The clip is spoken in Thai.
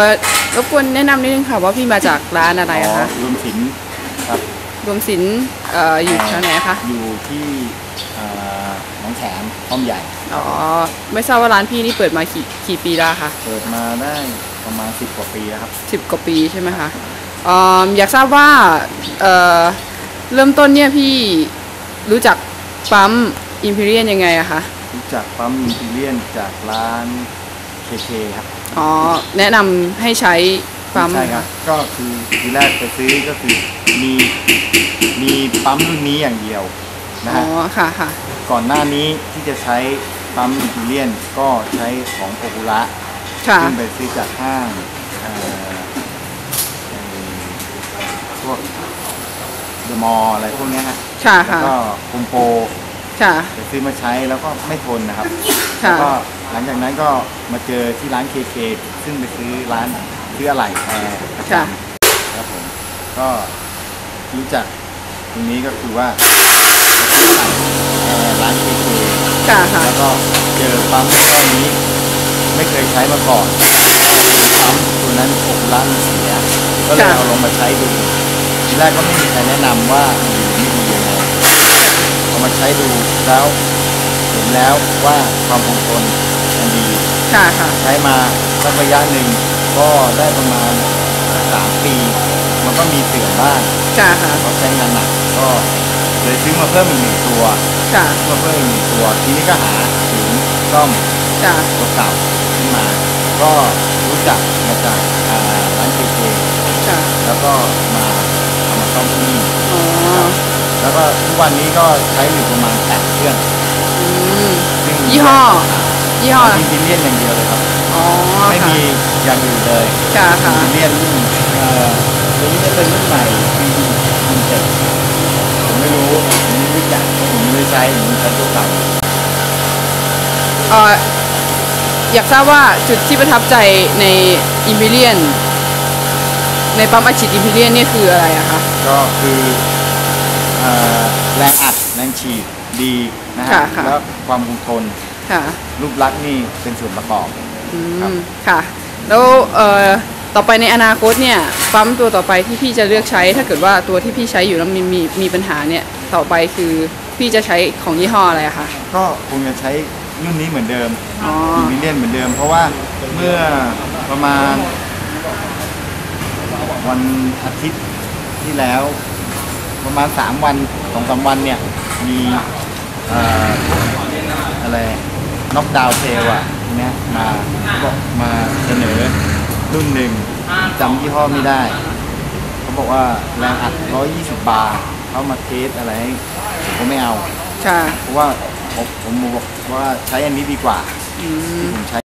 เอ่อรบกวนแนะนำนิดนึงค่ะว่าพี่มาจากร้านอะไรอะคะรวมสินครับรวมสินเอ่ออยู่แถวไหนคะอยู่ที่เอ่อหนองแขมป้อมใหญ่ อ๋อไม่ทราบว่าร้านพี่นี่เปิดมากี่กี่ปีแล้วคะเปิดมาได้ประมาณ10กว่าปีแล้วครับ สิบกว่าปีใช่ไหมคะอ่าอยากทราบว่าเอ่อเริ่มต้นเนี่ยพี่รู้จักปั๊มอิมพีเรียนยังไงอะคะรู้จักปั๊มอินทีเลียนจากร้าน เคเคครับอ๋อแนะนำให้ใช้ปั๊มใช่ครับ ก็คือทีแรกไปซื้อก็คือมีมีปั๊มรุ่นนี้อย่างเดียวนะอ๋อฮะค่ะค่ะก่อนหน้านี้ที่จะใช้ปั๊มอินทีเลียนก็ใช้ของโอคุระค่ะ ซึ่งไปซื้อจากห้างเอ่อเอ่อพวกเดอะมอลอะไรพวกเนี้ยฮะค่ะแล้วค่ะก็โฮมโปร ค่ะ ไปซื้อมาใช้แล้วก็ไม่ทนนะครับค่ะแล้วก็ หลังจากนั้นก็มาเจอที่ร้านเคเคซึ่งไปซื้อร้านซื้ออะไหล่แอร์ประจค่ะำครับผมก็รู้จักตรงนี้ก็คือว่าไปซื้ออะไหล่แอร์ร้านเคเคค่ะค่ะแล้วก็เจอปั๊มก้อนนี้ ไม่เคยใช้มาก่อนปั๊มตัวนั้นโอคุระมันเสีย ก็เลยเอาลงมาใช้ดูทีแรกก็ไม่มีใครแนะนำว่าดีไม่ดียังไง เอามาใช้ดูแล้ว เห็นแล้วว่าความคงทน มันดีค่ะค่ะ ใช้มาสักระยะหนึ่งก็ได้ประมาณสามปี มันก็มีเสื่อมบ้างค่ะค่ะเพราะใช้งานหนักก็เลยซื้อมาเพิ่มอีกหนึ่งตัวค่ะซื้อมาเพิ่มอีกหนึ่งตัว ทีนี้ก็หาถึงซ่อมค่ะตัวเก่าขึ้นมา ก็รู้จักมาจากอ่าร้านเคเคค่ะแล้วก็มาเอามาซ่อมที่นี่อ๋อแล้วก็ทุกวันนี้ก็ใช้อยู่ประมาณแปดเครื่องอืมซึ่งยี่ห้อ ยี่ห้ออินทีเลียนอย่างเดียวเลยครับ อ๋อไม่ค่ะมีอย่างอื่นเลยค่ะอิค่ะนทีเลียนรุ่นเอ่อตัวนี้จะเป็นรุ่นใหม่ปีปีเจ็ดผมไม่รู้ผมไม่รู้จักผมไม่ได้ใช้ผมใช้ตัวเก่าเอ่ออยากทราบว่าจุดที่ประทับใจในอิมพีเรียน ในปั๊มอัดฉีดอิมพีเรียนนี่คืออะไรอะคะ ก็คือเอ่อแรงอัดแรงฉีดดีนะฮะค่ะค่ะ แล้วความคงทน ค่ะรูปลักษณ์นี่เป็นส่วนประกอบ อืครับ มค่ะ แล้วเอ่อต่อไปในอนาคตเนี่ยปั๊มตัวต่อไปที่พี่จะเลือกใช้ ถ้าเกิดว่าตัวที่พี่ใช้อยู่แล้วมีมีมีปัญหาเนี่ยต่อไปคือพี่จะใช้ของยี่ห้ออะไรอะคะก็คงจะใช้รุ่นนี้เหมือนเดิมอ๋ออินทีเลียนเหมือนเดิม เพราะว่าเมื่อประมาณ วันอาทิตย์ที่แล้ว ประมาณสามวันสองสามวันเนี่ย มีเอ่ออะไร น็อกดาวเซลอะทีเนี้ยมาบอกมาเสนอรุ่นหนึ่งจำยี่ห้อไม่ได้ เขาบอกว่าแรงอัด 120 บาร์เขามาเทสอะไรให้ผมก็ไม่เอาค่ะเพราะว่าผมผมบอกว่าใช้อันนี้ดีกว่าอืมผมใช้